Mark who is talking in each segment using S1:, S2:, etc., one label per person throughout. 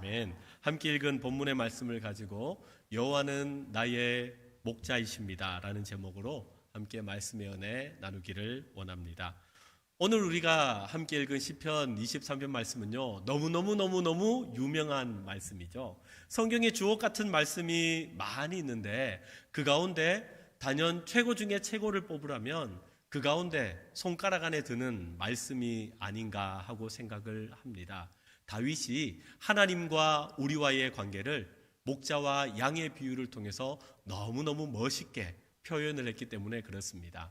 S1: 아멘. 함께 읽은 본문의 말씀을 가지고 여호와는 나의 목자이십니다라는 제목으로 함께 말씀의 은혜 나누기를 원합니다. 오늘 우리가 함께 읽은 시편 23편 말씀은요. 너무너무 너무너무 유명한 말씀이죠. 성경에 주옥 같은 말씀이 많이 있는데 그 가운데 단연 최고 중에 최고를 뽑으라면 그 가운데 손가락 안에 드는 말씀이 아닌가 하고 생각을 합니다. 다윗이 하나님과 우리와의 관계를 목자와 양의 비유를 통해서 너무너무 멋있게 표현을 했기 때문에 그렇습니다.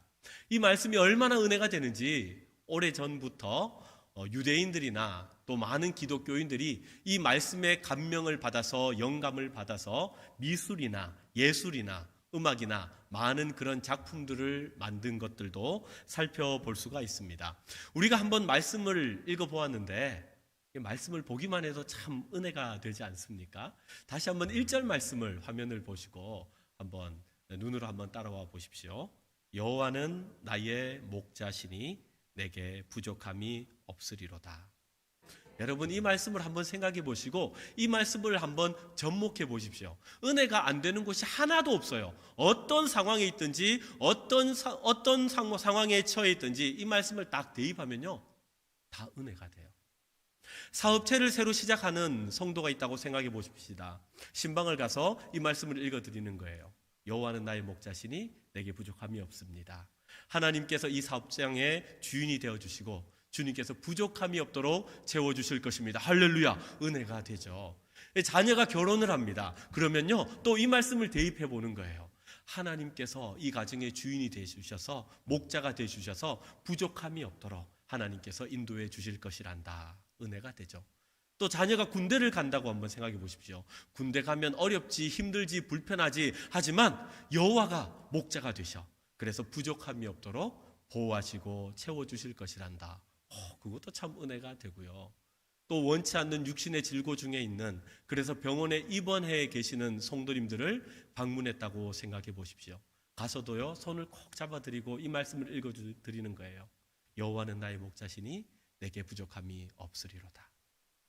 S1: 이 말씀이 얼마나 은혜가 되는지 오래 전부터 어, 유대인들이나 또 많은 기독교인들이 이 말씀의 감명을 받아서 영감을 받아서 미술이나 예술이나 음악이나 많은 그런 작품들을 만든 것들도 살펴볼 수가 있습니다. 우리가 한번 말씀을 읽어보았는데 이 말씀을 보기만 해도 참 은혜가 되지 않습니까? 다시 한번 1절 말씀을 화면을 보시고 한번 눈으로 한번 따라와 보십시오. 여호와는 나의 목자시니 내게 부족함이 없으리로다. 여러분 이 말씀을 한번 생각해 보시고 이 말씀을 한번 접목해 보십시오. 은혜가 안 되는 곳이 하나도 없어요. 어떤 상황에 있든지 어떤 사, 어떤 상, 상황에 처해 있든지 이 말씀을 딱 대입하면요. 다 은혜가 돼요. 사업체를 새로 시작하는 성도가 있다고 생각해 보십시다. 신방을 가서 이 말씀을 읽어 드리는 거예요. 여호와는 나의 목자시니 내게 부족함이 없습니다. 하나님께서 이 사업장의 주인이 되어 주시고 주님께서 부족함이 없도록 채워 주실 것입니다. 할렐루야. 은혜가 되죠. 자녀가 결혼을 합니다. 그러면요. 또 이 말씀을 대입해 보는 거예요. 하나님께서 이 가정의 주인이 되어 주셔서 목자가 되어 주셔서 부족함이 없도록 하나님께서 인도해 주실 것이란다. 은혜가 되죠. 또 자녀가 군대를 간다고 한번 생각해 보십시오. 군대 가면 어렵지, 힘들지, 불편하지 하지만 여호와가 목자가 되셔. 그래서 부족함이 없도록 보호하시고 채워 주실 것이란다. 어, 그것도 참 은혜가 되고요. 또 원치 않는 육신의 질고 중에 있는 그래서 병원에 입원해 계시는 성도님들을 방문했다고 생각해 보십시오. 가서도요 손을 꼭 잡아드리고 이 말씀을 읽어 드리는 거예요. 여호와는 나의 목자시니 내게 부족함이 없으리로다.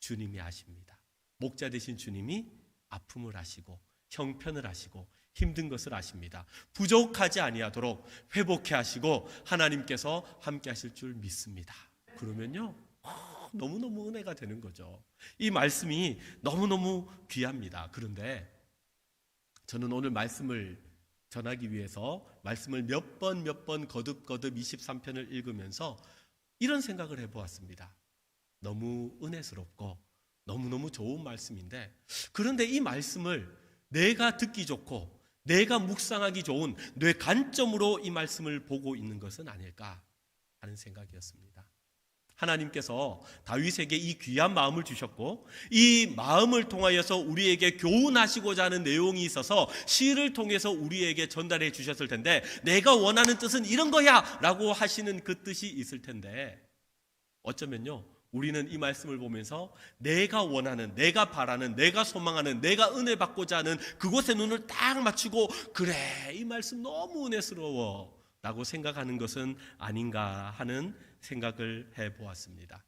S1: 주님이 아십니다. 목자 되신 주님이 아픔을 아시고 형편을 아시고 힘든 것을 아십니다. 부족하지 아니하도록 회복해 하시고 하나님께서 함께 하실 줄 믿습니다. 그러면요. 어, 너무너무 은혜가 되는 거죠. 이 말씀이 너무너무 귀합니다. 그런데 저는 오늘 말씀을 전하기 위해서 말씀을 몇 번 몇 번 거듭거듭 23편을 읽으면서 이런 생각을 해보았습니다. 너무 은혜스럽고 너무너무 좋은 말씀인데 그런데 이 말씀을 내가 듣기 좋고 내가 묵상하기 좋은 뇌 관점으로 이 말씀을 보고 있는 것은 아닐까 하는 생각이었습니다. 하나님께서 다윗에게 이 귀한 마음을 주셨고 이 마음을 통하여서 우리에게 교훈하시고자 하는 내용이 있어서 시를 통해서 우리에게 전달해 주셨을 텐데 내가 원하는 뜻은 이런 거야 라고 하시는 그 뜻이 있을 텐데 어쩌면요 우리는 이 말씀을 보면서 내가 원하는, 내가 바라는, 내가 소망하는, 내가 은혜 받고자 하는 그곳에 눈을 딱 맞추고 그래 이 말씀 너무 은혜스러워 라고 생각하는 것은 아닌가 하는 생각을 해 보았습니다.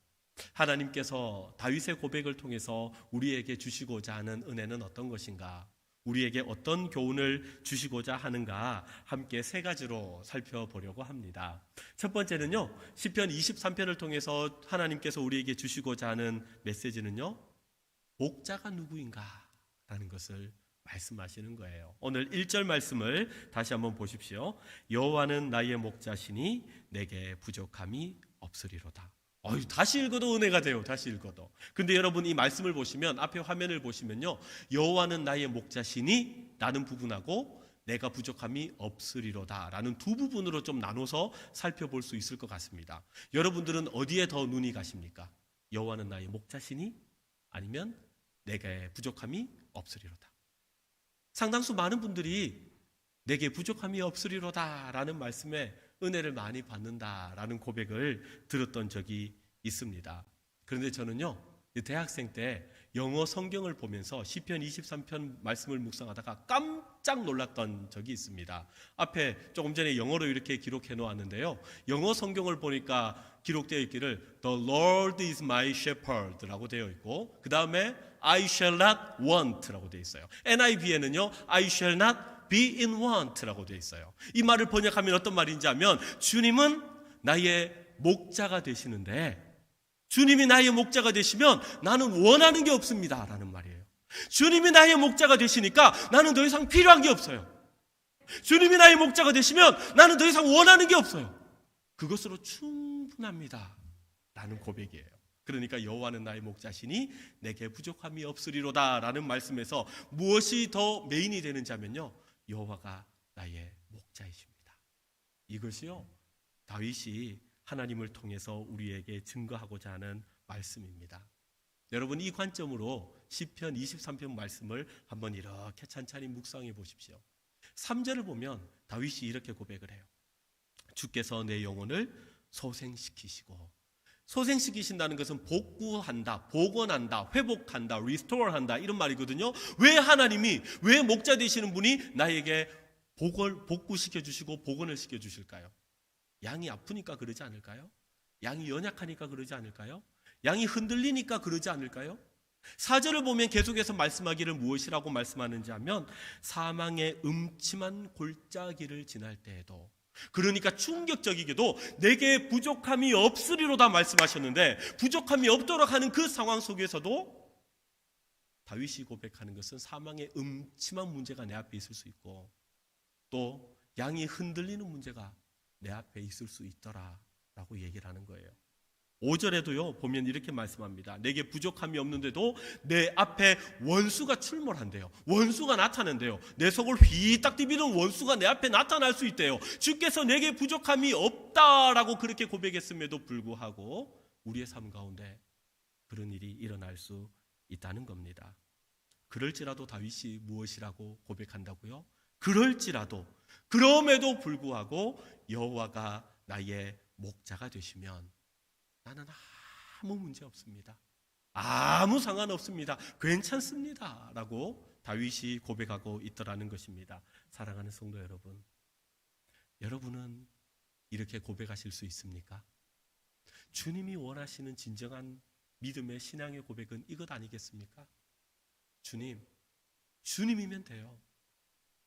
S1: 하나님께서 다윗의 고백을 통해서 우리에게 주시고자 하는 은혜는 어떤 것인가? 우리에게 어떤 교훈을 주시고자 하는가 함께 세 가지로 살펴보려고 합니다. 첫 번째는요. 시편 23편을 통해서 하나님께서 우리에게 주시고자 하는 메시지는요. 목자가 누구인가? 라는 것을 말씀하시는 거예요. 오늘 1절 말씀을 다시 한번 보십시오. 여호와는 나의 목자시니 내게 부족함이 없으리로다. 어휴, 다시 읽어도 은혜가 돼요. 다시 읽어도. 근데 여러분 이 말씀을 보시면 앞에 화면을 보시면요. 여호와는 나의 목자시니 라는 부분하고 내가 부족함이 없으리로다 라는 두 부분으로 좀 나눠서 살펴볼 수 있을 것 같습니다. 여러분들은 어디에 더 눈이 가십니까? 여호와는 나의 목자시니 아니면 내게 부족함이 없으리로다. 상당수 많은 분들이 내게 부족함이 없으리로다라는 말씀에 은혜를 많이 받는다라는 고백을 들었던 적이 있습니다. 그런데 저는요, 대학생 때 영어 성경을 보면서 시편 23편 말씀을 묵상하다가 깜짝 놀랐던 적이 있습니다. 앞에 조금 전에 영어로 이렇게 기록해 놓았는데요. 영어 성경을 보니까 기록되어 있기를 The Lord is my shepherd라고 되어 있고 그 다음에 I shall not want라고 되어 있어요. NIV에는요 I shall not be in want라고 되어 있어요. 이 말을 번역하면 어떤 말인지 하면 주님은 나의 목자가 되시는데 주님이 나의 목자가 되시면 나는 원하는 게 없습니다라는 말이에요. 주님이 나의 목자가 되시니까 나는 더 이상 필요한 게 없어요. 주님이 나의 목자가 되시면 나는 더 이상 원하는 게 없어요. 그것으로 충분합니다. 라는 고백이에요. 그러니까 여호와는 나의 목자시니 내게 부족함이 없으리로다라는 말씀에서 무엇이 더 메인이 되는지 하면요. 여호와가 나의 목자이십니다. 이것이요. 다윗이 하나님을 통해서 우리에게 증거하고자 하는 말씀입니다. 여러분 이 관점으로 시편 23편 말씀을 한번 이렇게 찬찬히 묵상해 보십시오. 3절을 보면 다윗이 이렇게 고백을 해요. 주께서 내 영혼을 소생시키시고 소생시키신다는 것은 복구한다, 복원한다, 회복한다, 리스토어한다 이런 말이거든요. 왜 하나님이 왜 목자 되시는 분이 나에게 복을 복구시켜 주시고 복원을 시켜 주실까요? 양이 아프니까 그러지 않을까요? 양이 연약하니까 그러지 않을까요? 양이 흔들리니까 그러지 않을까요? 사절을 보면 계속해서 말씀하기를 무엇이라고 말씀하는지 하면 사망의 음침한 골짜기를 지날 때에도 그러니까 충격적이게도 내게 부족함이 없으리로다 말씀하셨는데 부족함이 없도록 하는 그 상황 속에서도 다윗이 고백하는 것은 사망의 음침한 문제가 내 앞에 있을 수 있고 또 양이 흔들리는 문제가 내 앞에 있을 수 있더라라고 얘기를 하는 거예요. 5절에도요 보면 이렇게 말씀합니다. 내게 부족함이 없는데도 내 앞에 원수가 출몰한대요. 원수가 나타난대요. 내 속을 휘딱 디비는 원수가 내 앞에 나타날 수 있대요. 주께서 내게 부족함이 없다라고 그렇게 고백했음에도 불구하고 우리의 삶 가운데 그런 일이 일어날 수 있다는 겁니다. 그럴지라도 다윗이 무엇이라고 고백한다고요? 그럴지라도 그럼에도 불구하고 여호와가 나의 목자가 되시면 나는 아무 문제 없습니다. 아무 상관 없습니다. 괜찮습니다. 라고 다윗이 고백하고 있더라는 것입니다. 사랑하는 성도 여러분. 여러분은 이렇게 고백하실 수 있습니까? 주님이 원하시는 진정한 믿음의 신앙의 고백은 이것 아니겠습니까? 주님, 주님이면 돼요.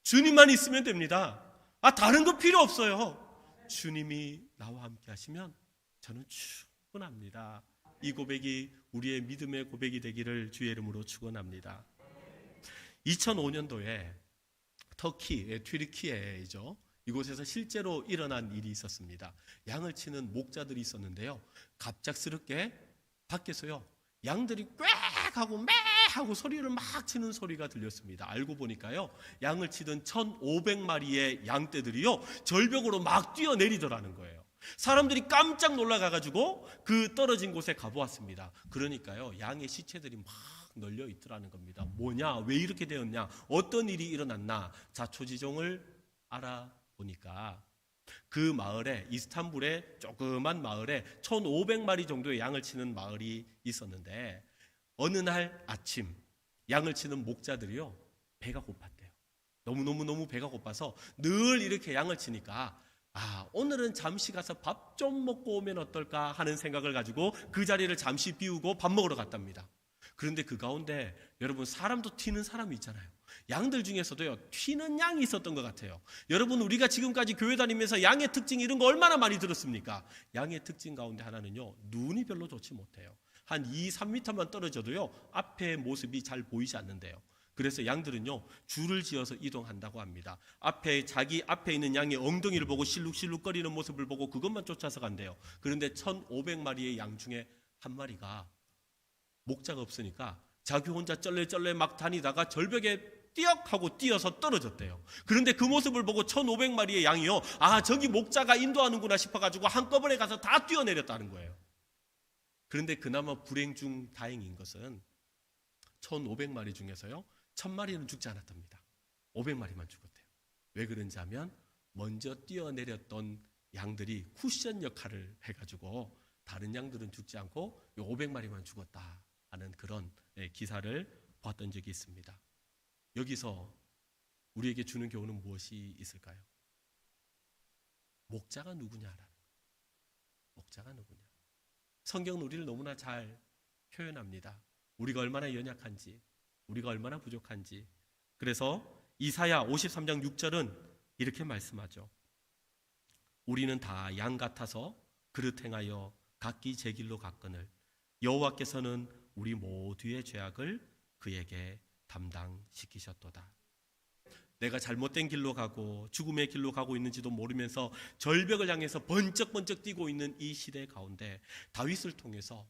S1: 주님만 있으면 됩니다. 아, 다른 거 필요 없어요. 주님이 나와 함께 하시면 저는 충 분합니다. 이 고백이 우리의 믿음의 고백이 되기를 주의 이름으로 축원합니다. 2005년도에 터키, 튀르키예죠. 이곳에서 실제로 일어난 일이 있었습니다. 양을 치는 목자들이 있었는데요. 갑작스럽게 밖에서요. 양들이 꽥 하고 매 하고 소리를 막 치는 소리가 들렸습니다. 알고 보니까요. 양을 치던 1,500마리의 양떼들이요. 절벽으로 막 뛰어내리더라는 거예요. 사람들이 깜짝 놀라가 가지고 그 떨어진 곳에 가보았습니다. 그러니까요. 양의 시체들이 막 널려 있더라는 겁니다. 뭐냐? 왜 이렇게 되었냐? 어떤 일이 일어났나? 자초지종을 알아보니까 그 마을에 이스탄불의 조그만 마을에 1,500마리 정도의 양을 치는 마을이 있었는데 어느 날 아침 양을 치는 목자들이요 배가 고팠대요. 너무 너무 너무 배가 고파서 늘 이렇게 양을 치니까 아 오늘은 잠시 가서 밥 좀 먹고 오면 어떨까 하는 생각을 가지고 그 자리를 잠시 비우고 밥 먹으러 갔답니다. 그런데 그 가운데 여러분 사람도 튀는 사람이 있잖아요. 양들 중에서도요 튀는 양이 있었던 것 같아요. 여러분 우리가 지금까지 교회 다니면서 양의 특징 이런 거 얼마나 많이 들었습니까? 양의 특징 가운데 하나는요 눈이 별로 좋지 못해요. 한 2, 3미터만 떨어져도요 앞에 모습이 잘 보이지 않는데요. 그래서 양들은요 줄을 지어서 이동한다고 합니다. 앞에 자기 앞에 있는 양의 엉덩이를 보고 실룩실룩거리는 모습을 보고 그것만 쫓아서 간대요. 그런데 1,500마리의 양 중에 한 마리가 목자가 없으니까 자기 혼자 쩔레쩔레 막 다니다가 절벽에 띄역 하고 뛰어서 떨어졌대요. 그런데 그 모습을 보고 1,500마리의 양이요. 아, 저기 목자가 인도하는구나 싶어가지고 한꺼번에 가서 다 뛰어내렸다는 거예요. 그런데 그나마 불행 중 다행인 것은 1,500마리 중에서요. 1,000마리는 죽지 않았답니다. 500마리만 죽었대요. 왜 그런지 하면 먼저 뛰어내렸던 양들이 쿠션 역할을 해가지고 다른 양들은 죽지 않고 500마리만 죽었다 하는 그런 예, 기사를 봤던 적이 있습니다. 여기서 우리에게 주는 교훈은 무엇이 있을까요? 목자가 누구냐라는 거예요. 목자가 누구냐? 성경은 우리를 너무나 잘 표현합니다. 우리가 얼마나 연약한지, 우리가 얼마나 부족한지. 그래서 이사야 53장 6절은 이렇게 말씀하죠. 우리는 다 양 같아서 그릇 행하여 각기 제 길로 갔거늘 여호와께서는 우리 모두의 죄악을 그에게 담당시키셨도다. 내가 잘못된 길로 가고 죽음의 길로 가고 있는지도 모르면서 절벽을 향해서 번쩍번쩍 뛰고 있는 이 시대 가운데 다윗을 통해서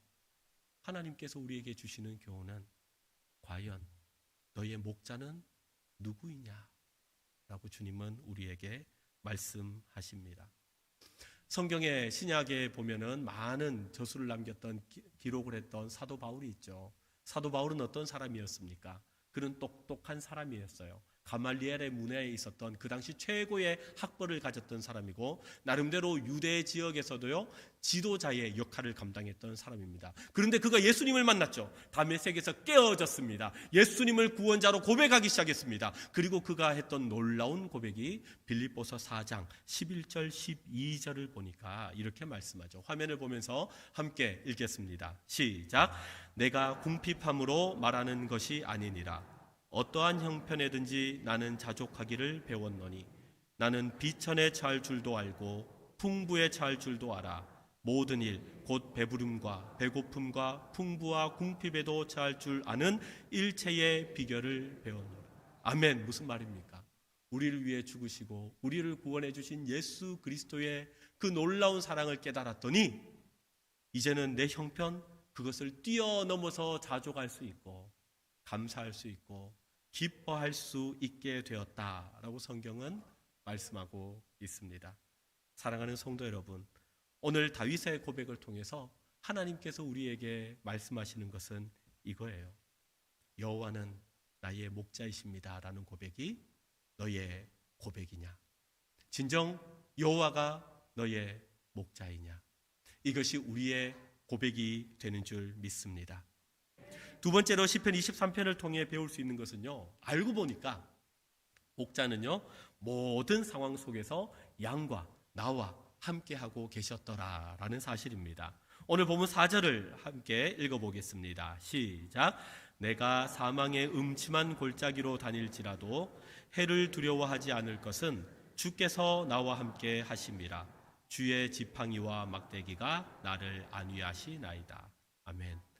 S1: 하나님께서 우리에게 주시는 교훈은 과연 너의 목자는 누구이냐? 라고 주님은 우리에게 말씀하십니다. 성경의 신약에 보면은 많은 저수를 남겼던 기, 록을 했던 사도 바울이 있죠. 사도 바울은 어떤 사람이었습니까? 그는 똑똑한 사람이었어요. 가말리엘의 문화에 있었던 그 당시 최고의 학벌을 가졌던 사람이고 나름대로 유대 지역에서도요 지도자의 역할을 감당했던 사람입니다. 그런데 그가 예수님을 만났죠. 담에색에서 깨어졌습니다. 예수님을 구원자로 고백하기 시작했습니다. 그리고 그가 했던 놀라운 고백이 빌립보서 4장 11절 12절을 보니까 이렇게 말씀하죠. 화면을 보면서 함께 읽겠습니다. 시작. 내가 궁핍함으로 말하는 것이 아니니라. 어떠한 형편에든지 나는 자족하기를 배웠노니 나는 비천에 처할 줄도 알고 풍부에 처할 줄도 알아 모든 일 곧 배부름과 배고픔과 풍부와 궁핍에도 처할 줄 아는 일체의 비결을 배웠노라 아멘 무슨 말입니까? 우리를 위해 죽으시고 우리를 구원해 주신 예수 그리스도의 그 놀라운 사랑을 깨달았더니 이제는 내 형편 그것을 뛰어넘어서 자족할 수 있고 감사할 수 있고 기뻐할 수 있게 되었다라고 성경은 말씀하고 있습니다. 사랑하는 성도 여러분, 오늘 다윗의 고백을 통해서 하나님께서 우리에게 말씀하시는 것은 이거예요. 여호와는 나의 목자이십니다라는 고백이 너의 고백이냐? 진정 여호와가 너의 목자이냐? 이것이 우리의 고백이 되는 줄 믿습니다. 두 번째로 시편 23편을 통해 배울 수 있는 것은요. 알고 보니까 목자는요. 모든 상황 속에서 양과 나와 함께 하고 계셨더라라는 사실입니다. 오늘 보면 4절을 함께 읽어 보겠습니다. 시작. 내가 사망의 음침한 골짜기로 다닐지라도 해를 두려워하지 않을 것은 주께서 나와 함께 하심이라. 주의 지팡이와 막대기가 나를 안위하시나이다. 아멘.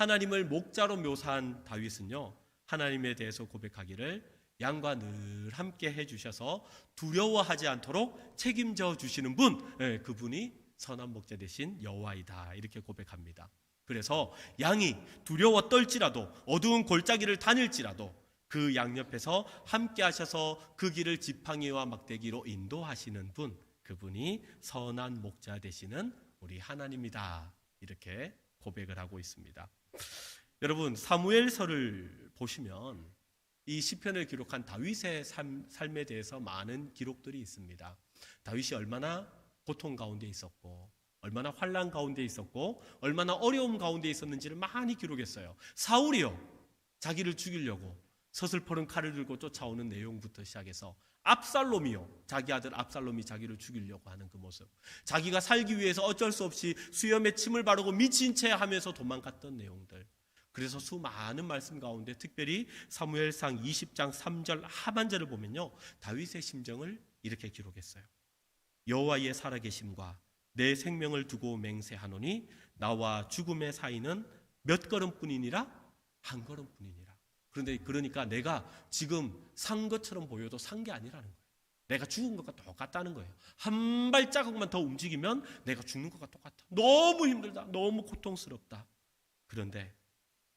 S1: 하나님을 목자로 묘사한 다윗은요. 하나님에 대해서 고백하기를 양과 늘 함께 해 주셔서 두려워하지 않도록 책임져 주시는 분, 네, 그분이 선한 목자 대신 여호와이다. 이렇게 고백합니다. 그래서 양이 두려워 떨지라도 어두운 골짜기를 다닐지라도 그 양 옆에서 함께 하셔서 그 길을 지팡이와 막대기로 인도하시는 분, 그분이 선한 목자 되시는 우리 하나님이다. 이렇게 고백을 하고 있습니다. 여러분 사무엘서를 보시면 이 시편을 기록한 다윗의 삶, 삶에 대해서 많은 기록들이 있습니다. 다윗이 얼마나 고통 가운데 있었고 얼마나 환란 가운데 있었고 얼마나 어려움 가운데 있었는지를 많이 기록했어요. 사울이요. 자기를 죽이려고 서슬퍼른 칼을 들고 쫓아오는 내용부터 시작해서 압살롬이요. 자기 아들 압살롬이 자기를 죽이려고 하는 그 모습. 자기가 살기 위해서 어쩔 수 없이 수염에 침을 바르고 미친 채 하면서 도망갔던 내용들. 그래서 수많은 말씀 가운데 특별히 사무엘상 20장 3절 하반절을 보면요. 다윗의 심정을 이렇게 기록했어요. 여호와의 살아계심과 내 생명을 두고 맹세하노니 나와 죽음의 사이는 몇 걸음뿐이니라 한 걸음뿐이니라. 그런데 그러니까 내가 지금 산 것처럼 보여도 산 게 아니라는 거예요. 내가 죽은 것과 똑같다는 거예요. 한 발자국만 더 움직이면 내가 죽는 것과 똑같아. 너무 힘들다. 너무 고통스럽다. 그런데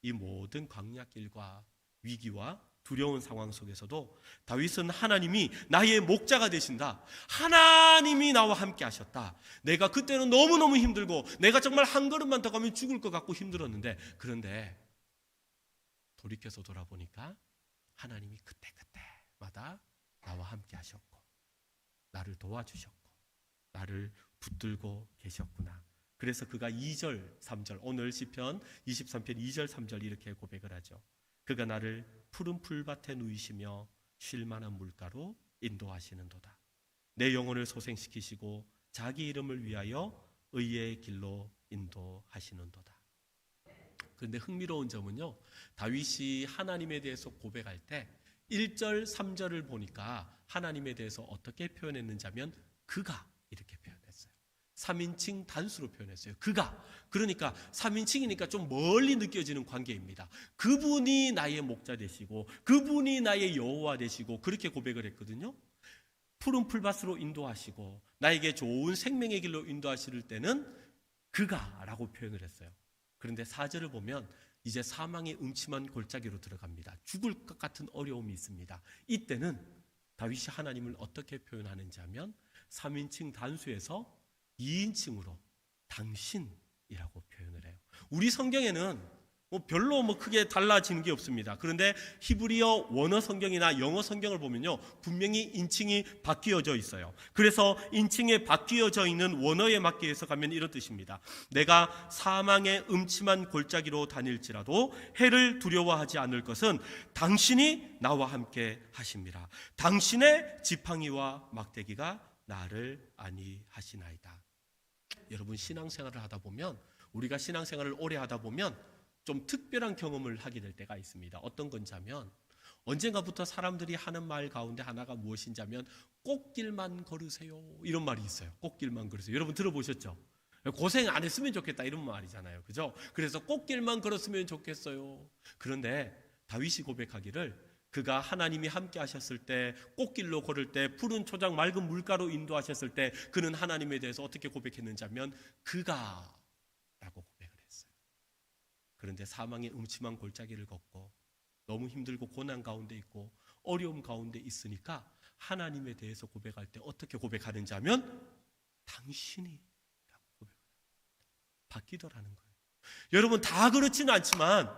S1: 이 모든 광야길과 위기와 두려운 상황 속에서도 다윗은 하나님이 나의 목자가 되신다. 하나님이 나와 함께 하셨다. 내가 그때는 너무너무 힘들고 내가 정말 한 걸음만 더 가면 죽을 것 같고 힘들었는데 그런데 돌이켜서 돌아보니까 하나님이 그때그때마다 나와 함께 하셨고 나를 도와주셨고 나를 붙들고 계셨구나. 그래서 그가 2절, 3절 오늘 시편 23편 2절, 3절 이렇게 고백을 하죠. 그가 나를 푸른 풀밭에 누이시며 쉴 만한 물가로 인도하시는도다. 내 영혼을 소생시키시고 자기 이름을 위하여 의의 길로 인도하시는도다. 그런데 흥미로운 점은요. 다윗이 하나님에 대해서 고백할 때 1절, 3절을 보니까 하나님에 대해서 어떻게 표현했는지 하면 그가 이렇게 표현했어요. 3인칭 단수로 표현했어요. 그가. 그러니까 3인칭이니까 좀 멀리 느껴지는 관계입니다. 그분이 나의 목자 되시고 그분이 나의 여호와 되시고 그렇게 고백을 했거든요. 푸른 풀밭으로 인도하시고 나에게 좋은 생명의 길로 인도하실 때는 그가라고 표현을 했어요. 그런데 4절을 보면 이제 사망의 음침한 골짜기로 들어갑니다. 죽을 것 같은 어려움이 있습니다. 이때는 다윗이 하나님을 어떻게 표현하는지 하면 3인칭 단수에서 2인칭으로 당신이라고 표현을 해요. 우리 성경에는 뭐 별로 뭐 크게 달라지는 게 없습니다. 그런데 히브리어 원어 성경이나 영어 성경을 보면요. 분명히 인칭이 바뀌어져 있어요. 그래서 인칭에 바뀌어져 있는 원어에 맞게 해석하면 이런 뜻입니다. 내가 사망의 음침한 골짜기로 다닐지라도 해를 두려워하지 않을 것은 당신이 나와 함께 하심이라. 당신의 지팡이와 막대기가 나를 안위하시나이다. 여러분 신앙생활을 하다 보면 우리가 신앙생활을 오래 하다 보면 좀 특별한 경험을 하게 될 때가 있습니다. 어떤 건자면 언젠가부터 사람들이 하는 말 가운데 하나가 무엇인지 하면 꽃길만 걸으세요. 이런 말이 있어요. 꽃길만 걸으세요. 여러분 들어보셨죠? 고생 안 했으면 좋겠다 이런 말이잖아요. 그죠? 그래서 꽃길만 걸었으면 좋겠어요. 그런데 다윗이 고백하기를 그가 하나님이 함께 하셨을 때 꽃길로 걸을 때 푸른 초장 맑은 물가로 인도하셨을 때 그는 하나님에 대해서 어떻게 고백했는지 하면 그가 라고. 그런데 사망의 음침한 골짜기를 걷고 너무 힘들고 고난 가운데 있고 어려움 가운데 있으니까 하나님에 대해서 고백할 때 어떻게 고백하는지 하면 당신이 고백을 바뀌더라는 거예요. 여러분 다 그렇지는 않지만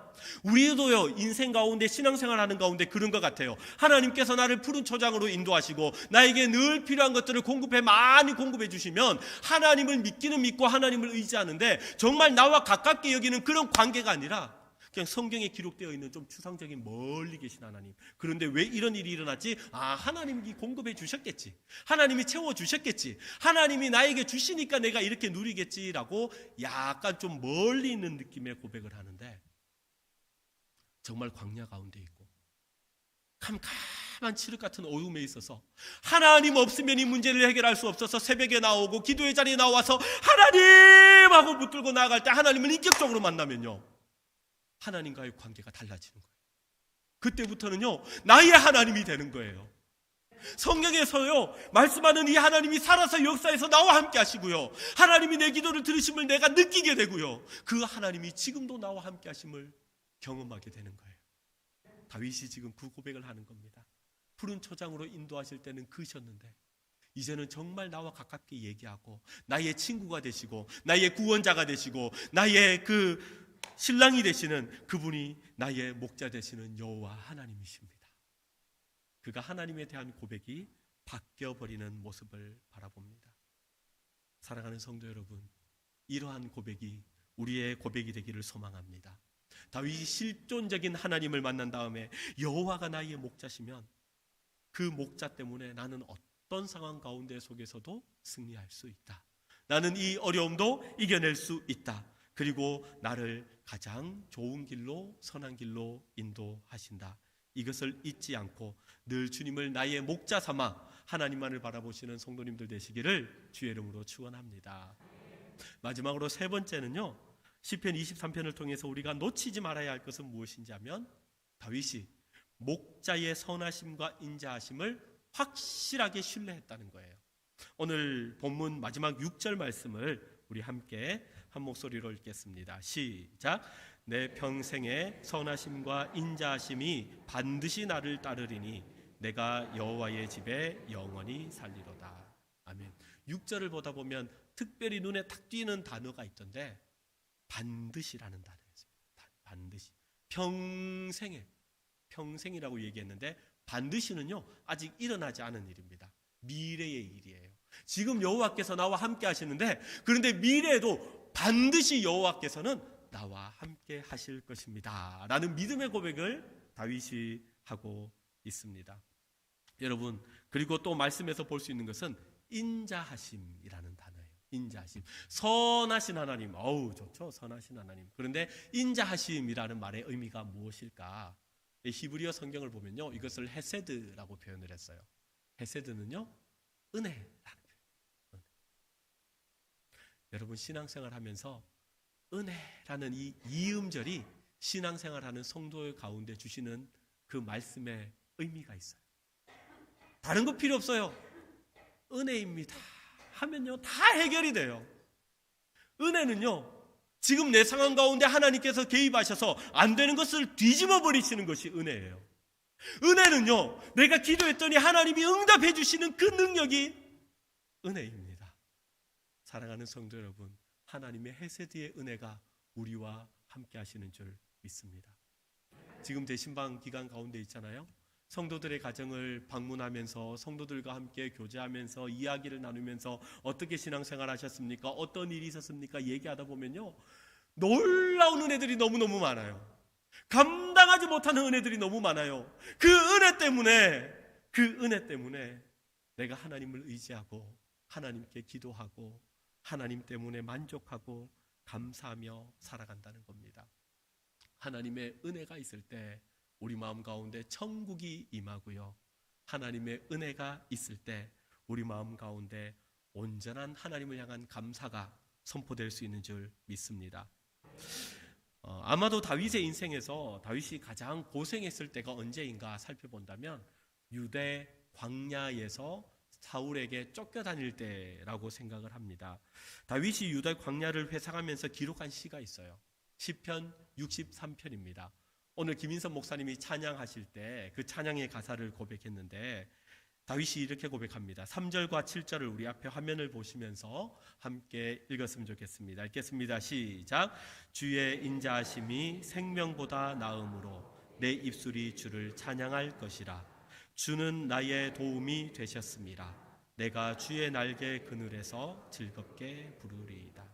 S1: 우리도요 인생 가운데 신앙생활 하는 가운데 그런 것 같아요. 하나님께서 나를 푸른 초장으로 인도하시고 나에게 늘 필요한 것들을 공급해 많이 공급해 주시면 하나님을 믿기는 믿고 하나님을 의지하는데 정말 나와 가깝게 여기는 그런 관계가 아니라 그냥 성경에 기록되어 있는 좀 추상적인 멀리 계신 하나님. 그런데 왜 이런 일이 일어났지? 아, 하나님이 공급해 주셨겠지. 하나님이 채워 주셨겠지. 하나님이 나에게 주시니까 내가 이렇게 누리겠지라고 약간 좀 멀리 있는 느낌의 고백을 하는데 정말 광야 가운데 있고 캄캄한 칠흑 같은 어둠에 있어서 하나님 없으면 이 문제를 해결할 수 없어서 새벽에 나오고 기도의 자리에 나와서 하나님 하고 붙들고 나아갈 때 하나님을 인격적으로 만나면요. 하나님과의 관계가 달라지는 거예요. 그때부터는요, 나의 하나님이 되는 거예요. 성경에서요, 말씀하는 이 하나님이 살아서 역사에서 나와 함께 하시고요. 하나님이 내 기도를 들으심을 내가 느끼게 되고요. 그 하나님이 지금도 나와 함께 하심을 경험하게 되는 거예요. 다윗이 지금 그 고백을 하는 겁니다. 푸른 초장으로 인도하실 때는 그셨는데, 이제는 정말 나와 가깝게 얘기하고, 나의 친구가 되시고, 나의 구원자가 되시고, 나의 그 신랑이 되시는 그분이 나의 목자 되시는 여호와 하나님이십니다. 그가 하나님에 대한 고백이 바뀌어 버리는 모습을 바라봅니다. 사랑하는 성도 여러분, 이러한 고백이 우리의 고백이 되기를 소망합니다. 다윗이 실존적인 하나님을 만난 다음에 여호와가 나의 목자시면 그 목자 때문에 나는 어떤 상황 가운데 속에서도 승리할 수 있다. 나는 이 어려움도 이겨낼 수 있다. 그리고 나를 가장 좋은 길로 선한 길로 인도하신다. 이것을 잊지 않고 늘 주님을 나의 목자 삼아 하나님만을 바라보시는 성도님들 되시기를 주의 이름으로 축원합니다. 마지막으로 세 번째는요. 시편 23편을 통해서 우리가 놓치지 말아야 할 것은 무엇인지 하면 다윗이 목자의 선하심과 인자하심을 확실하게 신뢰했다는 거예요. 오늘 본문 마지막 6절 말씀을 우리 함께 한 목소리로 읽겠습니다. 시작. 내 평생의 선하심과 인자하심이 반드시 나를 따르리니 내가 여호와의 집에 영원히 살리로다. 아멘. 6절을 보다 보면 특별히 눈에 탁 띄는 단어가 있던데 반드시라는 단어였습니다. 반드시. 평생에 평생이라고 얘기했는데 반드시는요. 아직 일어나지 않은 일입니다. 미래의 일이에요. 지금 여호와께서 나와 함께 하시는데 그런데 미래에도 반드시 여호와께서는 나와 함께 하실 것입니다. 라는 믿음의 고백을 다윗이 하고 있습니다. 여러분, 그리고 또 말씀에서 볼 수 있는 것은 인자하심이라는 단어예요. 인자하심. 선하신 하나님. 어우, 좋죠. 선하신 하나님. 그런데 인자하심이라는 말의 의미가 무엇일까? 이 히브리어 성경을 보면요. 이것을 헤세드라고 표현을 했어요. 헤세드는요. 은혜라는. 여러분 신앙생활 하면서 은혜라는 이 이음절이 신앙생활하는 성도 가운데 주시는 그 말씀의 의미가 있어요. 다른 거 필요 없어요. 은혜입니다. 하면요, 다 해결이 돼요. 은혜는요, 지금 내 상황 가운데 하나님께서 개입하셔서 안 되는 것을 뒤집어 버리시는 것이 은혜예요. 은혜는요, 내가 기도했더니 하나님이 응답해 주시는 그 능력이 은혜입니다. 사랑하는 성도 여러분, 하나님의 헤세드의 은혜가 우리와 함께 하시는 줄 믿습니다. 지금 대신방 기간 가운데 있잖아요. 성도들의 가정을 방문하면서 성도들과 함께 교제하면서 이야기를 나누면서 어떻게 신앙생활 하셨습니까? 어떤 일이 있었습니까? 얘기하다 보면요. 놀라운 은혜들이 너무너무 많아요. 감당하지 못하는 은혜들이 너무 많아요. 그 은혜 때문에 그 은혜 때문에 내가 하나님을 의지하고 하나님께 기도하고 하나님 때문에 만족하고 감사하며 살아간다는 겁니다. 하나님의 은혜가 있을 때 우리 마음 가운데 천국이 임하고요. 하나님의 은혜가 있을 때 우리 마음 가운데 온전한 하나님을 향한 감사가 선포될 수 있는 줄 믿습니다. 어, 아마도 다윗의 인생에서 다윗이 가장 고생했을 때가 언제인가 살펴본다면 유대 광야에서 사울에게 쫓겨 다닐 때라고 생각을 합니다. 다윗이 유대 광야를 회상하면서 기록한 시가 있어요. 시편 63편입니다. 오늘 김인선 목사님이 찬양하실 때 그 찬양의 가사를 고백했는데 다윗이 이렇게 고백합니다. 3절과 7절을 우리 앞에 화면을 보시면서 함께 읽었으면 좋겠습니다. 읽겠습니다. 시작. 주의 인자하심이 생명보다 나음으로 내 입술이 주를 찬양할 것이라. 주는 나의 도움이 되셨습니다. 내가 주의 날개 그늘에서 즐겁게 부르리이다.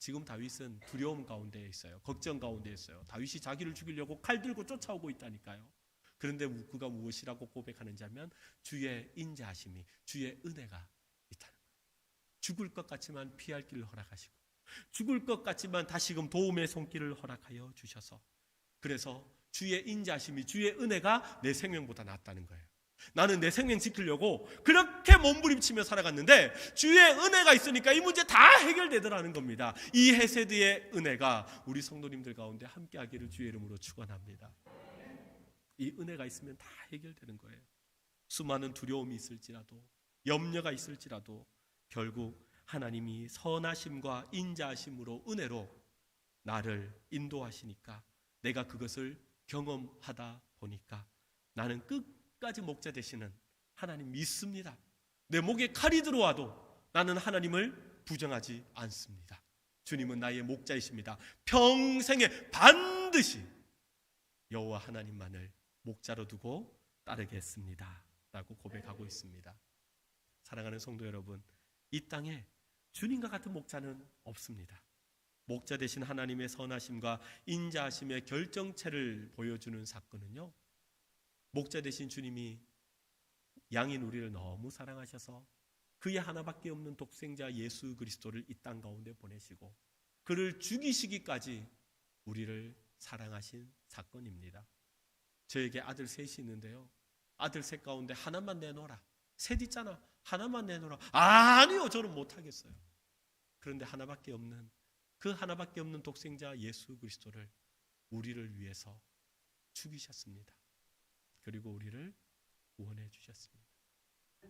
S1: 지금 다윗은 두려움 가운데 있어요. 걱정 가운데 있어요. 다윗이 자기를 죽이려고 칼 들고 쫓아오고 있다니까요. 그런데 그가 무엇이라고 고백하는지 하면 주의 인자하심이 주의 은혜가 있다는 거예요. 죽을 것 같지만 피할 길을 허락하시고 죽을 것 같지만 다시금 도움의 손길을 허락하여 주셔서 그래서 주의 인자하심이 주의 은혜가 내 생명보다 낫다는 거예요. 나는 내 생명 지키려고 그렇게 몸부림치며 살아갔는데 주의 은혜가 있으니까 이 문제 다 해결되더라는 겁니다. 이 헤세드의 은혜가 우리 성도님들 가운데 함께하기를 주의 이름으로 축원합니다. 이 은혜가 있으면 다 해결되는 거예요. 수많은 두려움이 있을지라도 염려가 있을지라도 결국 하나님이 선하심과 인자하심으로 은혜로 나를 인도하시니까 내가 그것을 경험하다 보니까 나는 끝 까지 목자 되시는 하나님 믿습니다. 내 목에 칼이 들어와도 나는 하나님을 부정하지 않습니다. 주님은 나의 목자이십니다. 평생에 반드시 여호와 하나님만을 목자로 두고 따르겠습니다. 라고 고백하고 있습니다. 사랑하는 성도 여러분, 이 땅에 주님과 같은 목자는 없습니다. 목자 되신 하나님의 선하심과 인자하심의 결정체를 보여주는 사건은요. 목자 되신 주님이 양인 우리를 너무 사랑하셔서 그의 하나밖에 없는 독생자 예수 그리스도를 이 땅 가운데 보내시고 그를 죽이시기까지 우리를 사랑하신 사건입니다. 저에게 아들 셋이 있는데요. 아들 셋 가운데 하나만 내놓아라. 셋 있잖아. 하나만 내놓아라. 아니요, 저는 못하겠어요. 그런데 하나밖에 없는 그 하나밖에 없는 독생자 예수 그리스도를 우리를 위해서 죽이셨습니다. 그리고 우리를 구원해 주셨습니다.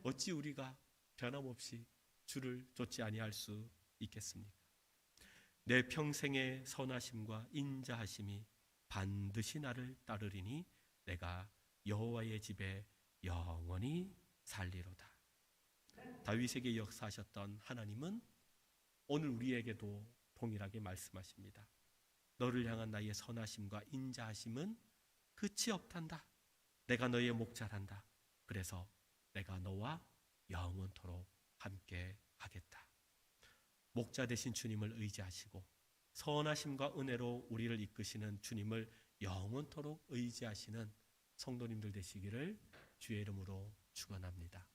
S1: 어찌 우리가 변함없이 주를 쫓지 아니할 수 있겠습니까? 내 평생의 선하심과 인자하심이 반드시 나를 따르리니 내가 여호와의 집에 영원히 살리로다. 다윗에게 역사하셨던 하나님은 오늘 우리에게도 동일하게 말씀하십니다. 너를 향한 나의 선하심과 인자하심은 끝이 없단다. 내가 너의 목자란다. 그래서 내가 너와 영원토록 함께 하겠다. 목자 되신 주님을 의지하시고 선하심과 은혜로 우리를 이끄시는 주님을 영원토록 의지하시는 성도님들 되시기를 주의 이름으로 축원합니다.